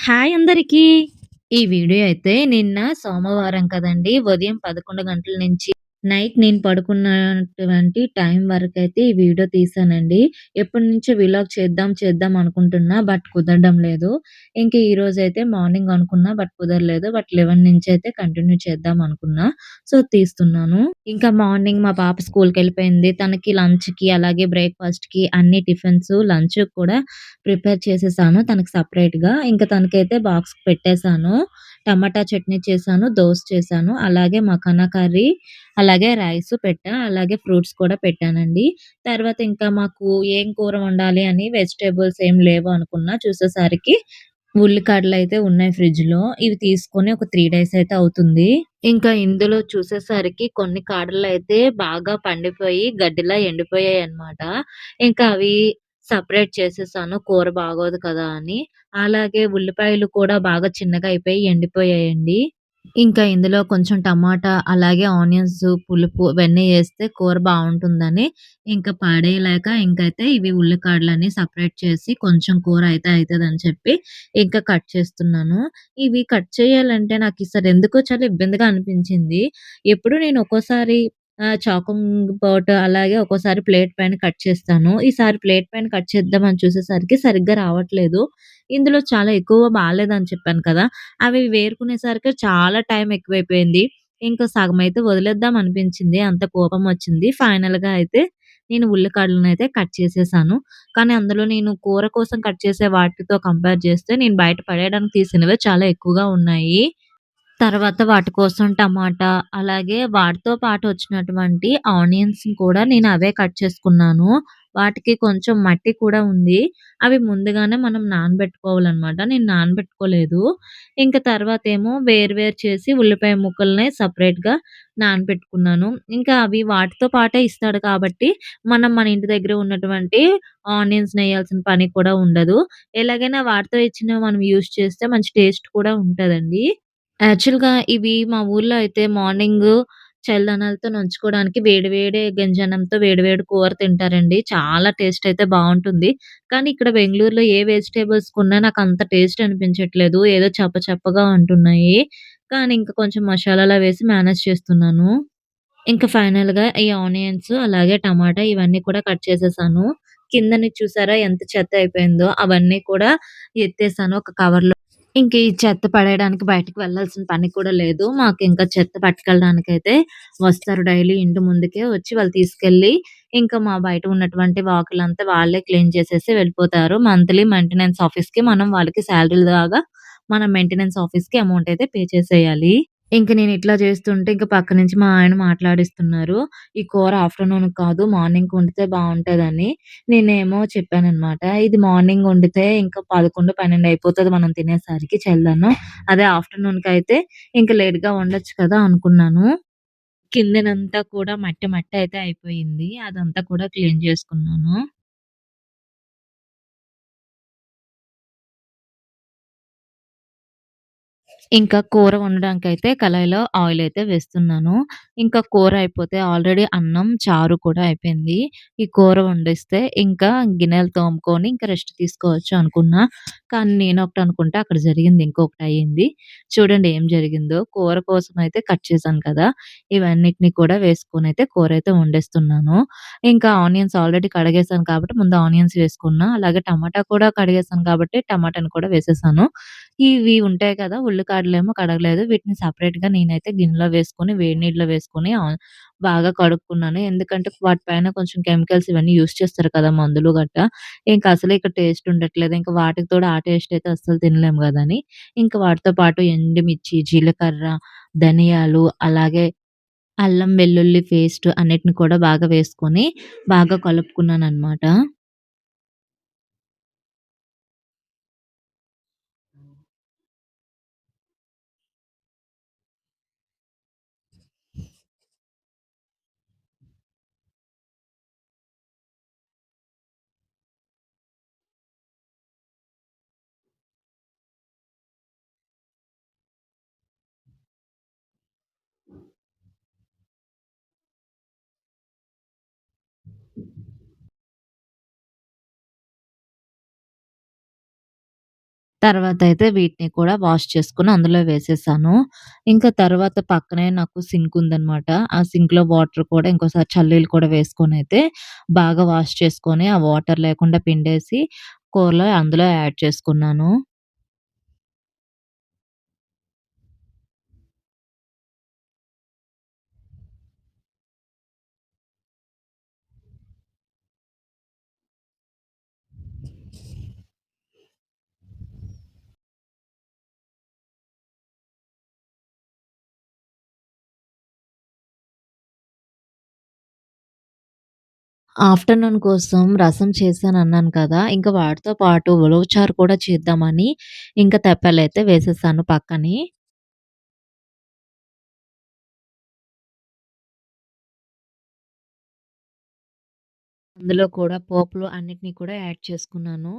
Hi అందరికీ. ఈ video అయితే నిన్న సోమవారం కదండి ఉదయం 11 గంటల నుంచి నైట్ నేను పడుకున్నటువంటి టైం వరకైతే ఈ వీడియో తీశానండి. ఎప్పటినుంచో విలాగ్ చేద్దాం, చేద్దాం అనుకుంటున్నా. బట్ కుదరడం లేదు. ఇంక ఈరోజైతే మార్నింగ్ అనుకున్నా బట్ కుదరలేదు. బట్ 11 నుంచయితే కంటిన్యూ చేద్దాం అనుకున్నా. సో, తీస్తున్నాను. ఇంకా మార్నింగ్ మా పాప స్కూల్‌కెళ్ళిపోయింది. తనకి లంచ్‌కి అలాగే బ్రేక్‌ఫాస్ట్‌కి అన్ని టిఫిన్స్, లంచ్ కూడా ప్రిపేర్ చేసేసాను తనకి సెపరేట్‌గా. ఇంకా తనకైతే బాక్స్ పెట్టేసాను. టమాటా చట్నీ చేశాను, దోశ చేశాను, అలాగే మఖానా కర్రీ, అలాగే రైస్ పెట్టా. అలాగే ఫ్రూట్స్ కూడా పెట్టానండి. తర్వాత ఇంకా మాకు ఏం కూర వండాలి అని వెజిటేబుల్స్ ఏం లేవు అనుకున్నా. చూసేసరికి ఉల్లికాడలు అయితే ఉన్నాయి ఫ్రిడ్జ్‌లో. ఇవి తీసుకొని ఒక త్రీ డేస్ అయితే అవుతుంది. ఇంకా ఇందులో చూసేసరికి కొన్ని కాడలు అయితే బాగా పండిపోయి గడ్డిలా ఎండిపోయాయి అన్నమాట ఇంకా అవి సెపరేట్ చేసేసాను. కూర బాగోదు కదా! అని. అలాగే ఉల్లిపాయలు కూడా బాగా చిన్నగా అయిపోయి ఎండిపోయాయండి. ఇంకా ఇందులో కొంచెం టమాటా, అలాగే ఆనియన్స్, పులుపు ఇవన్నీ వేస్తే కూర బావుంటుందని ఇంక పడేయలేక ఇంకైతే ఇవి ఉల్లికాడలని సపరేట్ చేసి కొంచెం కూర అయితే అయితదని చెప్పి ఇంకా కట్ చేస్తున్నాను. ఇవి కట్ చేయాలంటే నాకు ఈసారి ఎందుకో చాలా ఇబ్బందిగా అనిపించింది. ఎప్పుడు నేను ఒక్కోసారి చాకింగ్ బోర్డ్ అలాగే ఒక్కోసారి ప్లేట్ పైన కట్ చేస్తాను. ఈసారి ప్లేట్ పైన కట్ చేద్దామని చూసేసరికి సరిగ్గా రావట్లేదు. ఇందులో చాలా ఎక్కువ బాలేదని చెప్పాను కదా! అవి వేరుకునేసరికి చాలా టైం ఎక్కువైపోయింది. ఇంకా సగమైతే వదిలేద్దాం అనిపించింది. అంత కోపం వచ్చింది ఫైనల్‌గా అయితే నేను ఉల్లికాడలనైతే కట్ చేసేసాను. కానీ అందులో నేను కూర కోసం కట్ చేసే వాటితో కంపేర్ చేస్తే నేను బయట పడేయడానికి తీసినవే చాలా ఎక్కువగా ఉన్నాయి. తర్వాత వాటి కోసం టమాటా, అలాగే వాటితో పాటు వచ్చినటువంటి ఆనియన్స్‌ని కూడా నేను అవే కట్ చేసుకున్నాను. వాటికి కొంచెం మట్టి కూడా ఉంది. అవి ముందుగానే మనం నానబెట్టుకోవాలనమాట. నేను నానబెట్టుకోలేదు. ఇంక తర్వాతేమో వేరు వేరు చేసి ఉల్లిపాయ ముక్కల్ని సెపరేట్‌గా నానబెట్టుకున్నాను. ఇంకా అవి వాటితో పాటే ఇస్తాడు కాబట్టి మనం మన ఇంటి దగ్గర ఉన్నటువంటి ఆనియన్స్‌నెయ్యాల్సిన పని కూడా ఉండదు. ఎలాగైనా వాటితో ఇచ్చినవి మనం యూజ్ చేస్తే మంచి టేస్ట్ కూడా ఉంటదండి. యాక్చువల్‌గా ఇవి మా ఊర్లో అయితే మార్నింగు చల్లదనాలతో నంచుకోవడానికి వేడి వేడి గంజన్నంతో వేడి వేడి కూర తింటారండి. చాలా టేస్ట్ అయితే బావుంటుంది. కానీ ఇక్కడ బెంగుళూరులో ఏ వెజిటబుల్స్ కొన్నా నాకంత టేస్ట్ అనిపించట్లేదు. ఏదో చప్ప చప్పగా ఉంటున్నాయి. కానీ ఇంకా కొంచెం మసాలాలు వేసి మేనేజ్ చేస్తున్నాను. ఇంకా ఫైనల్‌గా ఈ ఆనియన్స్ అలాగే టమాటా ఇవన్నీ కూడా కట్ చేసేసాను. కిందన చూసారా ఎంత చెత్త అయిపోయిందో అవన్నీ కూడా ఎత్తేసాను ఒక కవర్‌లో. ఇంక ఈ చెత్త పడేయడానికి బయటకు వెళ్ళాల్సిన పని కూడా లేదు. మాకు ఇంకా చెత్త పట్టుకెళ్ళడానికి అయితే వస్తారు డైలీ ఇంటి ముందుకే వచ్చి వాళ్ళు తీసుకెళ్ళి ఇంకా మా బయట ఉన్నటువంటి వాకులంతా వాళ్ళే క్లీన్ చేసేసి వెళ్ళిపోతారు. మంత్లీ మెయింటెనెన్స్ ఆఫీస్‌కి మనం వాళ్ళకి సాలరీలాగా మనం మెయింటెనెన్స్ ఆఫీస్‌కి అమౌంట్ అయితే పే చేసేయాలి. ఇంక ఇట్లా చేస్తుంటే ఇంక పక్క నుంచి మా ఆయన మాట్లాడిస్తున్నారు. ఈ కూర ఆఫ్టర్‌నూన్‌కి కాదు మార్నింగ్‌కి వండితే బావుంటదని. నేనేమో చెప్పాననమాట. ఇది మార్నింగ్ వండితే ఇంకా 11, 12 అయిపోతది మనం తినేసరికి చల్లదనం. అదే ఆఫ్టర్‌నూన్‌కయితే ఇంక లేట్‌గా వండొచ్చు కదా! అనుకున్నాను. కిందనంతా కూడా మట్టి మట్టి అయితే అయిపోయింది. అదంతా కూడా క్లీన్ చేసుకున్నాను. ఇంకా కూర వండడానికైతే కళాయిలో ఆయిల్ అయితే వేస్తున్నాను. ఇంకా కూర అయిపోతే ఆల్రెడీ అన్నం, చారు కూడా అయిపోయింది. ఈ కూర వండిస్తే ఇంకా గిన్నెలు తోముకొని ఇంకా రెస్ట్ తీసుకోవచ్చు అనుకున్నా. కానీ నేనొకటి అనుకుంటే అక్కడ జరిగింది ఇంకొకటయింది. చూడండి ఏం జరిగిందో. కూర కోసం అయితే కట్ చేశాను కదా! ఇవన్నిటిని కూడా వేసుకొనైతే కూరైతే వండేస్తున్నాను. ఇంకా ఆనియన్స్ ఆల్రెడీ కడిగేసాను కాబట్టి ముందు ఆనియన్స్ వేసుకున్నా. అలాగే టమాటా కూడా కడిగేసాను కాబట్టి టమాటాను కూడా వేసేసాను. ఇవి ఉంటాయి కదా! ఏమో కడగలేదు. వీటిని సపరేట్‌గా నేనైతే గిన్నెలో వేసుకొని, వేడి నీటిలో వేసుకొని బాగా కడుక్కున్నాను. ఎందుకంటే వాటి పైన కొంచెం కెమికల్స్ ఇవన్నీ యూజ్ చేస్తారు కదా! మందులు గట్టా. ఇంక అసలే ఇక్కడ టేస్ట్ ఉండట్లేదు. ఇంక వాటికి తోడు ఆ టేస్ట్ అయితే అస్సలు తినలేము గదని, ఇంక వాటితో పాటు ఎండుమిర్చి, జీలకర్ర, ధనియాలు, అలాగే అల్లం వెల్లుల్లి పేస్ట్ అన్నిటిని కూడా బాగా వేసుకొని బాగా కలుపుకున్నాననమాట. తర్వాత అయితే వీటిని కూడా వాష్ చేసుకొని అందులో వేసేసాను. ఇంకా తర్వాత పక్కనే నాకు సింక్ ఉందనమాట. ఆ సింక్‌లో వాటర్ కూడా ఇంకోసారి చల్లీలు కూడా వేసుకొనైతే బాగా వాష్ చేసుకొని, ఆ వాటర్ లేకుండా పిండేసి కూరలో అందులో యాడ్ చేసుకున్నాను. ఆఫ్టర్‌నూన్ కోసం రసం చేశానన్నాను కదా! ఇంకా వాటితో పాటు ఉలవచారు కూడా చేద్దామని ఇంకా తెప్పలు అయితే వేసేసాను పక్కని. అందులో కూడా పోపులు అన్నిటిని కూడా యాడ్ చేసుకున్నాను.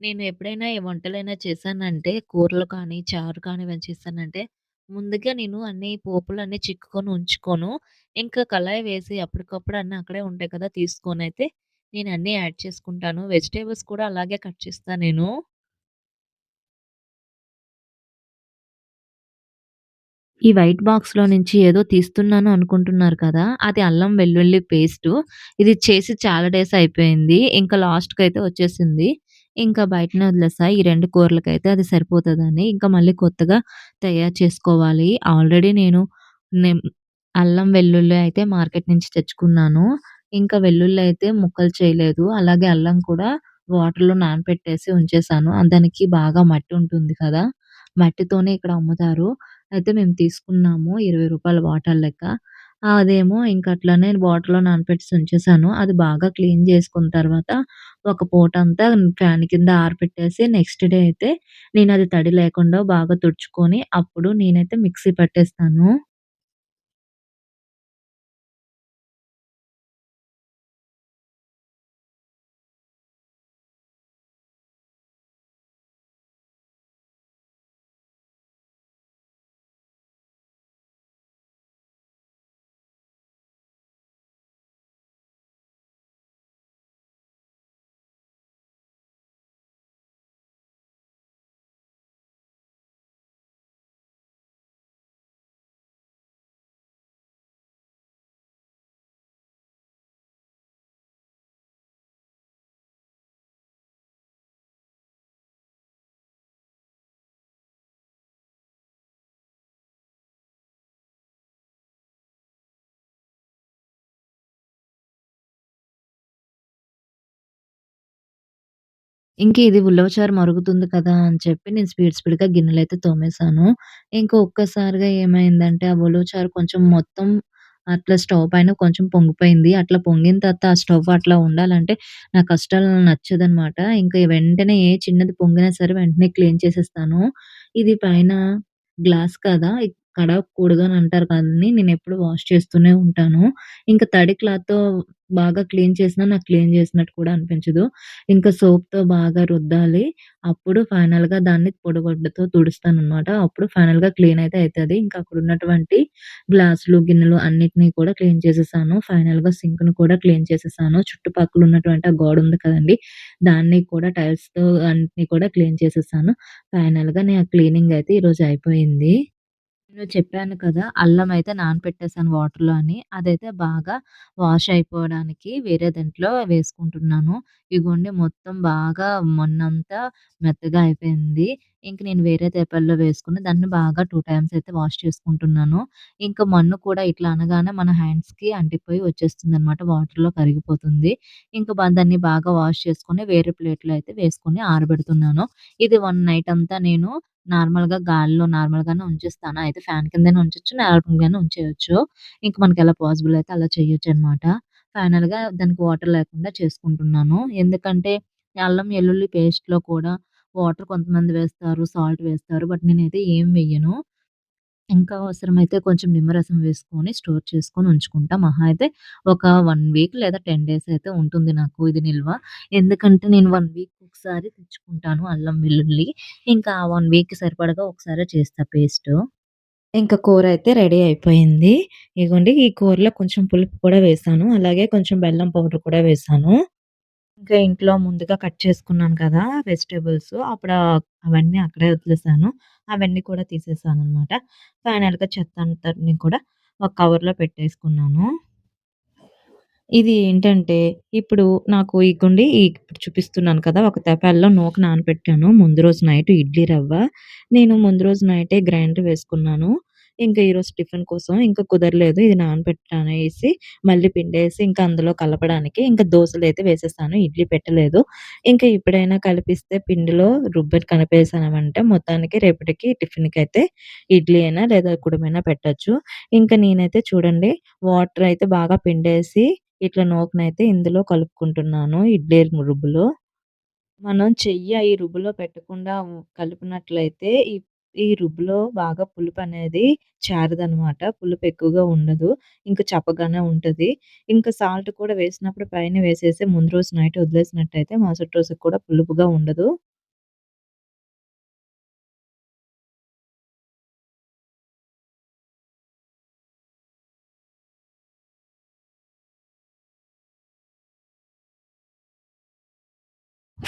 నేను ఎప్పుడైనా ఏ వంటలైనా చేశానంటే కూరలు కానీ, చారు కానీ ఏమైనా చేశానంటే ముందుగా నేను అన్ని పోపులన్నీ చిక్కుకొని ఉంచుకోను. ఇంకా కళాయి వేసి అప్పటికప్పుడు అన్నీ అక్కడే ఉంటాయి కదా! తీసుకొనైతే నేను అన్నీ యాడ్ చేసుకుంటాను. వెజిటబుల్స్ కూడా అలాగే కట్ చేస్తా నేను. ఈ వైట్ బాక్స్‌లో నుంచి ఏదో తీస్తున్నాను అనుకుంటున్నారు కదా! అది అల్లం వెల్లుల్లి పేస్టు. ఇది చేసి చాలా డేస్ అయిపోయింది. ఇంకా లాస్ట్‌కైతే వచ్చేసింది. ఇంకా బయటనే వదిలేసా. ఈ 2 కూరలకైతే అది సరిపోతదని. ఇంకా మళ్ళీ కొత్తగా తయారు చేసుకోవాలి. ఆల్రెడీ నేను అల్లం, వెల్లుల్లి అయితే మార్కెట్ నుంచి తెచ్చుకున్నాను. ఇంకా వెల్లుల్లి అయితే ముక్కలు చేయలేదు. అలాగే అల్లం కూడా వాటర్‌లో నానపెట్టేసి ఉంచేసాను. దానికి బాగా మట్టి ఉంటుంది కదా! మట్టితోనే ఇక్కడ అమ్ముతారు. అయితే మేము తీసుకున్నాము. రూ. 20 వాటర్ లెక్క. అదేమో ఇంక అట్లనే వాటర్‌లో నానపెట్టేసి ఉంచేసాను. అది బాగా క్లీన్ చేసుకున్న తర్వాత ఒక పూటంతా ఫ్యాన్ కింద ఆరబెట్టేసి నెక్స్ట్ డే అయితే నేనది తడి లేకుండా బాగా తుడుచుకొని అప్పుడు నేనైతే మిక్సీ పట్టేస్తాను. ఇంక ఇది ఉలవచారు మరుగుతుంది కదా! అని చెప్పి నేను స్పీడ్ స్పీడ్‌గా గిన్నెలైతే తోమేసాను. ఇంక ఒక్కసారిగా ఏమైందంటే ఆ ఉలవచారు కొంచెం మొత్తం అట్లా స్టవ్ పైన కొంచెం పొంగిపోయింది. అట్లా పొంగిన తర్వాత ఆ స్టవ్ అట్లా ఉండాలంటే నాకస్సలు నచ్చదనమాట. ఇంక వెంటనే ఏ చిన్నది పొంగినా సరే వెంటనే క్లీన్ చేసేస్తాను. ఇది పైన గ్లాస్ కదా! కడగకూడదు అని అంటారు కానీ నేనెప్పుడు వాష్ చేస్తూనే ఉంటాను. ఇంకా తడి క్లాత్‌తో బాగా క్లీన్ చేసినా నాకు క్లీన్ చేసినట్టు కూడా అనిపించదు. ఇంకా సోప్‌తో బాగా రుద్దాలి. అప్పుడు ఫైనల్‌గా దాన్ని పొడగొడ్డతో తుడుస్తాను అన్నమాట అప్పుడు ఫైనల్‌గా క్లీన్ అయితే అవుతుంది ఇంకా అక్కడ ఉన్నటువంటి గ్లాసులు, గిన్నెలు అన్నిటిని కూడా క్లీన్ చేసేసాను. ఫైనల్‌గా సింక్‌ని కూడా క్లీన్ చేసేసాను. చుట్టుపక్కల ఉన్నటువంటి ఆ గోడ ఉంది కదండీ! దాన్ని కూడా టైల్స్‌తో అన్నిటినీ కూడా క్లీన్ చేసేసాను. ఫైనల్‌గా నేను క్లీనింగ్ అయితే ఈరోజు అయిపోయింది. నేను చెప్పాను కదా! అల్లం అయితే నానపెట్టేసాను వాటర్‌లో అని. అదైతే బాగా వాష్ అయిపోవడానికి వేరే దాంట్లో వేసుకుంటున్నాను. ఇగోండి మొత్తం బాగా మొన్నంతా మెత్తగా అయిపోయింది. ఇంక నేను వేరే పేపర్‌లో వేసుకుని దాన్ని బాగా 2 టైమ్స్ అయితే వాష్ చేసుకుంటున్నాను. ఇంకా మన్ను కూడా ఇట్లా అనగానే మన హ్యాండ్స్‌కి అంటిపోయి వచ్చేస్తుందనమాట. వాటర్‌లో కరిగిపోతుంది. ఇంక బ దాన్ని బాగా వాష్ చేసుకొని వేరే ప్లేట్‌లో అయితే వేసుకొని ఆరబెడుతున్నాను. ఇది వన్ నైట్ అంతా నేను నార్మల్‌గా గాలిలో నార్మల్‌గానే ఉంచేస్తాను. అయితే ఫ్యాన్ కిందనే ఉంచొచ్చు, నార్మల్‌గానే మీదైనా ఉంచేయొచ్చు. ఇంక మనకెలా పాసిబుల్ అయితే అలా చేయొచ్చనమాట. ఫైనల్‌గా దానికి వాటర్ లేకుండా చేసుకుంటున్నాను. ఎందుకంటే అల్లం, ఎల్లుల్లి పేస్ట్‌లో కూడా వాటర్ కొంతమంది వేస్తారు, సాల్ట్ వేస్తారు. బట్ నేనైతే ఏం వెయ్యను. ఇంకా అవసరమైతే కొంచెం నిమ్మరసం వేసుకొని స్టోర్ చేసుకొని ఉంచుకుంటా. మహా అయితే ఒక 1 వీక్ లేదా 10 డేస్ అయితే ఉంటుంది నాకు ఇది నిల్వ. ఎందుకంటే నేను 1 వీక్ ఒకసారి తెచ్చుకుంటాను అల్లం, వెల్లుల్లి. ఇంకా ఆ 1 వీక్‌కి సరిపడగా ఒకసారే చేస్తా పేస్టు. ఇంక అయితే రెడీ అయిపోయింది. ఇగోండి ఈ కూరలో కొంచెం పులుపు కూడా వేశాను. అలాగే కొంచెం బెల్లం పౌడర్ కూడా వేశాను. ఇంకా ఇంట్లో ముందుగా కట్ చేసుకున్నాను కదా! వెజిటేబుల్స్ అప్పుడు అవన్నీ అక్కడే వదిలేసాను. అవన్నీ కూడా తీసేసాను అనమాట ఫైనల్‌గా చెత్త అంతటిని కూడా ఒక కవర్‌లో పెట్టేసుకున్నాను. ఇది ఏంటంటే, ఇప్పుడు నాకు ఇగోండి ఇప్పుడు చూపిస్తున్నాను కదా! ఒక తెపాల్లో నూక నానబెట్టాను. ముందు రోజు నైట్ ఇడ్లీ రవ్వ. నేను ముందు రోజు నైటే గ్రైండర్ వేసుకున్నాను. ఇంకా ఈరోజు టిఫిన్ కోసం ఇంకా కుదరలేదు. ఇది నానబెట్టనేసి మళ్ళీ పిండేసి ఇంకా అందులో కలపడానికి ఇంకా దోసలైతే వేసేసాను. ఇడ్లీ పెట్టలేదు. ఇంకా ఇప్పుడైనా కలిపిస్తే పిండిలో రుబ్బెట్ కలిపేసామంటే మొత్తానికి రేపటికి టిఫిన్కి అయితే ఇడ్లీ అయినా లేదా కుడమైనా పెట్టొచ్చు. ఇంకా నేనైతే చూడండి వాటర్ అయితే బాగా పిండేసి ఇట్లా నోకనైతే ఇందులో కలుపుకుంటున్నాను ఇడ్లీ రుబ్బులో. మనం చెయ్యి ఈ రుబ్బులో పెట్టకుండా కలిపినట్లయితే ఈ ఈ రుబ్బులో బాగా పులుపు అనేది చేరదనమాట. పులుపు ఎక్కువగా ఉండదు. ఇంక చప్పగానే ఉంటది. ఇంకా సాల్ట్ కూడా వేసినప్పుడు పైన వేసేసి ముందు రోజు నైట్ వదిలేసినట్టయితే మరుసటి రోజుకి కూడా పులుపుగా ఉండదు.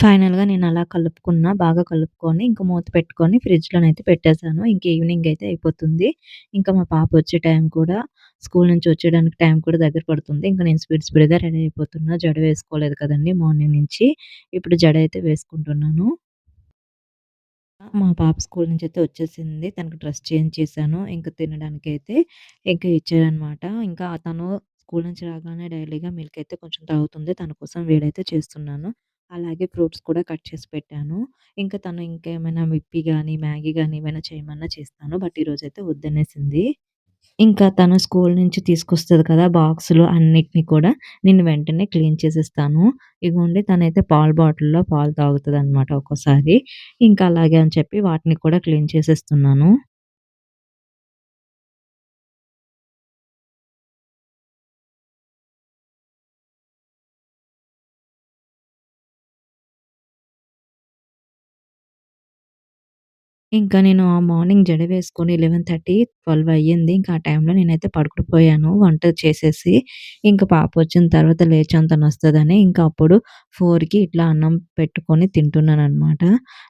ఫైనల్‌గా నేను అలా కలుపుకున్నా. బాగా కలుపుకొని ఇంకా మూత పెట్టుకొని ఫ్రిడ్జ్‌లోనైతే పెట్టేసాను. ఇంక ఈవినింగ్ అయితే అయిపోతుంది. ఇంకా మా పాప వచ్చే టైం కూడా స్కూల్ నుంచి వచ్చేయడానికి టైం కూడా దగ్గర పడుతుంది. ఇంకా నేను స్పీడ్ స్పీడ్‌గా రెడీ అయిపోతున్నా. జడ వేసుకోలేదు కదండి మార్నింగ్ నుంచి. ఇప్పుడు జడ అయితే వేసుకుంటున్నాను. మా పాప స్కూల్ నుంచి అయితే వచ్చేసింది. తనకు డ్రెస్ చేంజ్ చేశాను. ఇంకా తినడానికి అయితే ఇంకా ఇచ్చారనమాట. ఇంకా తను స్కూల్ నుంచి రాగానే డైలీగా మిల్క్ అయితే కొంచెం తాగుతుంది. తన కోసం వేడైతే చేస్తున్నాను. అలాగే ఫ్రూట్స్ కూడా కట్ చేసి పెట్టాను. ఇంకా తను ఇంకేమైనా విప్పీ గాని, మ్యాగీ గాని ఏమైనా చేయమన్నా చేస్తాను. బట్ ఈరోజైతే వద్దనేసింది. ఇంకా తను స్కూల్ నుంచి తీసుకొస్తది కదా! బాక్సులు అన్నిటిని కూడా నేను వెంటనే క్లీన్ చేసేస్తాను. ఇగోండి తనైతే పాలు బాటిల్‌లో పాలు తాగుతదనమాట ఒక్కోసారి. ఇంకా అలాగే అని చెప్పి వాటిని కూడా క్లీన్ చేసేస్తున్నాను. ఇంకా నేను ఆ మార్నింగ్ జడ వేసుకొని 11:30, 12 అయ్యింది. ఇంకా ఆ టైంలో నేనైతే పడుకుండిపోయాను వంట చేసేసి. ఇంక పాపొచ్చిన తర్వాత లేచాను తనొస్తదని. ఇంకా అప్పుడు 4కి ఇట్లా అన్నం పెట్టుకొని తింటున్నాననమాట.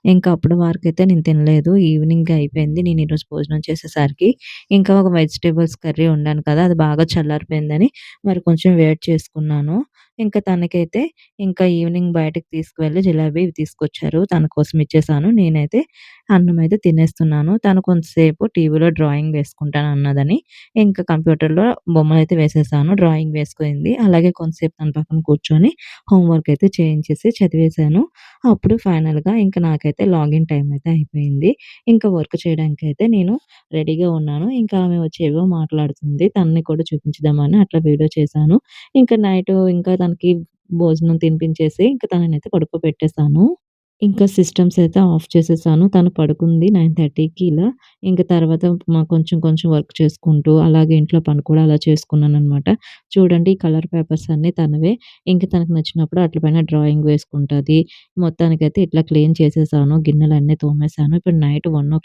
ఇంకా అప్పటి వరకైతే నేను తినలేదు. ఈవినింగ్ అయిపోయింది. నేను ఈరోజు భోజనం చేసేసరికి. ఇంకా ఒక వెజిటబుల్స్ కర్రీ వండాను కదా! అది బాగా చల్లారిపోయిందని మరి కొంచెం వేడి చేసుకున్నాను. ఇంకా తనకైతే ఇంకా ఈవినింగ్ బయటకు తీసుకువెళ్ళి జిలేబీ తీసుకొచ్చారు. తన కోసం ఇచ్చేసాను. నేనైతే అన్నం అయితే తినేస్తున్నాను. తను కొంతసేపు టీవీలో డ్రాయింగ్ వేసుకుంటాను అన్నదని ఇంకా కంప్యూటర్‌లో బొమ్మలు అయితే వేసేసాను. డ్రాయింగ్ వేసుకుంది. అలాగే కొంతసేపు తన పక్కన కూర్చొని హోంవర్క్ అయితే చేయించేసి చదివేశాను. అప్పుడు ఫైనల్‌గా ఇంకా నాకైతే లాగిన్ టైం అయితే అయిపోయింది. ఇంకా వర్క్ చేయడానికి అయితే నేను రెడీగా ఉన్నాను. ఇంకా ఆమె వచ్చి ఏవో మాట్లాడుతుంది. తనని కూడా చూపించదామని అట్లా వీడియో చేశాను. ఇంకా నైట్ ఇంకా తన తనకి భోజనం తినిపించేసి ఇంకా తననైతే పడుకోబెట్టేసాను. ఇంకా సిస్టమ్స్ అయితే ఆఫ్ చేసేసాను. తను పడుకుంది 9:30కి ఇలా. ఇంకా తర్వాత మా కొంచెం కొంచెం వర్క్ చేసుకుంటూ, అలాగే ఇంట్లో పని కూడా అలా చేసుకున్నాను అనమాట చూడండి ఈ కలర్ పేపర్స్ అన్నీ తనవే. ఇంకా తనకు నచ్చినప్పుడు అట్ల పైన డ్రాయింగ్ వేసుకుంటది. మొత్తానికైతే ఇట్లా క్లీన్ చేసేసాను. గిన్నెలన్నీ తోమేసాను. ఇప్పుడు నైట్ 1:00